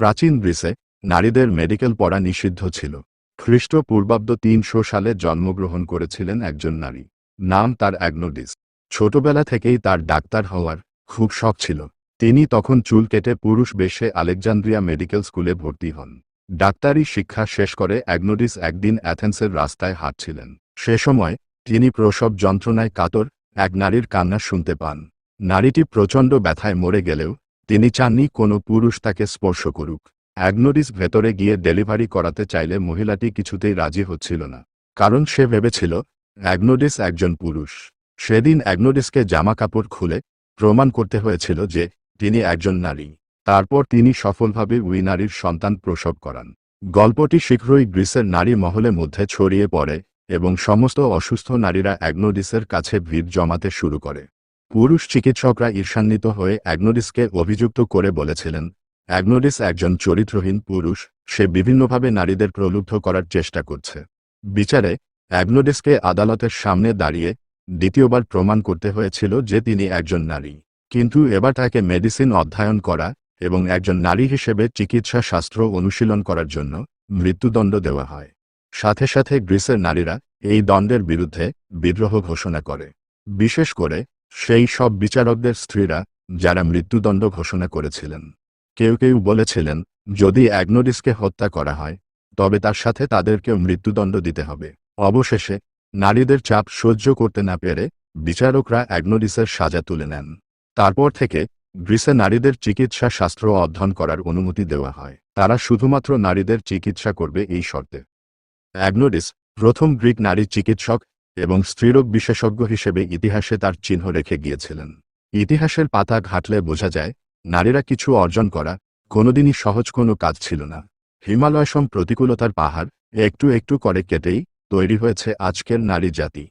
প্রাচীন গ্রিসে নারীদের মেডিকেল পড়া নিষিদ্ধ ছিল। খ্রিস্টপূর্বাব্দ তিনশো সালে জন্মগ্রহণ করেছিলেন একজন নারী। নাম তার অ্যাগনোডিস। ছোটবেলা থেকেই তার ডাক্তার হওয়ার খুব শখ ছিল। তিনি তখন চুল কেটে পুরুষ বেশে আলেকজান্দ্রিয়া মেডিকেল স্কুলে ভর্তি হন। ডাক্তারি শিক্ষা শেষ করে অ্যাগনোডিস একদিন অ্যাথেন্সের রাস্তায় হাঁটছিলেন। সে সময় তিনি প্রসব যন্ত্রণায় কাতর, এক নারীর কান্না শুনতে পান। নারীটি প্রচণ্ড ব্যথায় মরে গেলেও তিনি চাননি কোনো পুরুষ তাকে স্পর্শ করুক। অ্যাগনোডিস ভেতরে গিয়ে ডেলিভারি করাতে চাইলে মহিলাটি কিছুতেই রাজি হচ্ছিল না। কারণ সে ভেবেছিল অ্যাগনোডিস একজন পুরুষ। সেদিন অ্যাগনোডিসকে জামা কাপড় খুলে প্রমাণ করতে হয়েছিল যে, তিনি একজন নারী। তারপর তিনি সফলভাবে ওই নারীর সন্তান প্রসব করান। গল্পটি শীঘ্রই গ্রিসের নারী মহলের মধ্যে ছড়িয়ে পড়ে এবং সমস্ত অসুস্থ নারীরা অ্যাগনোডিসের কাছে ভিড় জমাতে শুরু করে। পুরুষ চিকিৎসকরা ঈর্ষান্বিত হয়ে অ্যাগনোডিসকে অভিযুক্ত করে বলেছিলেন, অ্যাগনোডিস একজন চরিত্রহীন পুরুষ, সে বিভিন্নভাবে নারীদের প্রলুব্ধ করার চেষ্টা করছে। বিচারে, অ্যাগনোডিসকে আদালতের সামনে দাঁড়িয়ে দ্বিতীয়বার প্রমাণ করতে হয়েছিল যে তিনি একজন নারী। কিন্তু এবার তাকে মেডিসিন অধ্যয়ন করা এবং একজন নারী হিসেবে চিকিৎসা শাস্ত্র অনুশীলন করার জন্য মৃত্যুদণ্ড দেওয়া হয়। সাথে সাথে গ্রিসের নারীরা এই দণ্ডের বিরুদ্ধে বিদ্রোহ ঘোষণা করে। বিশেষ করে সেই সব বিচারকদের স্ত্রীরা, যারা মৃত্যুদণ্ড ঘোষণা করেছিলেন। কেউ কেউ বলেছিলেন, যদি অ্যাগনোডিসকে হত্যা করা হয়, তবে তার সাথে তাদেরকেও মৃত্যুদণ্ড দিতে হবে। অবশেষে, নারীদের চাপ সহ্য করতে না পেরে, বিচারকরা অ্যাগনোডিসের সাজা তুলে নেন। তারপর থেকে, গ্রিসে নারীদের চিকিৎসা শাস্ত্র অধ্যয়ন করার অনুমতি দেওয়া হয়। তারা শুধুমাত্র নারীদের চিকিৎসা করবে এই শর্তে। অ্যাগনোডিস, প্রথম গ্রিক নারী চিকিৎসক এবং স্ত্রীরোগ বিশেষজ্ঞ হিসেবে ইতিহাসে তার চিহ্ন রেখে গিয়েছিলেন। ইতিহাসের পাতা ঘাটলে বোঝা যায়, নারীরা কিছু অর্জন করা কোনোদিনই সহজ কোনো কাজ ছিল না। হিমালয়সম প্রতিকূলতার পাহাড় একটু একটু করে কেটেই তৈরি হয়েছে আজকের নারী জাতি।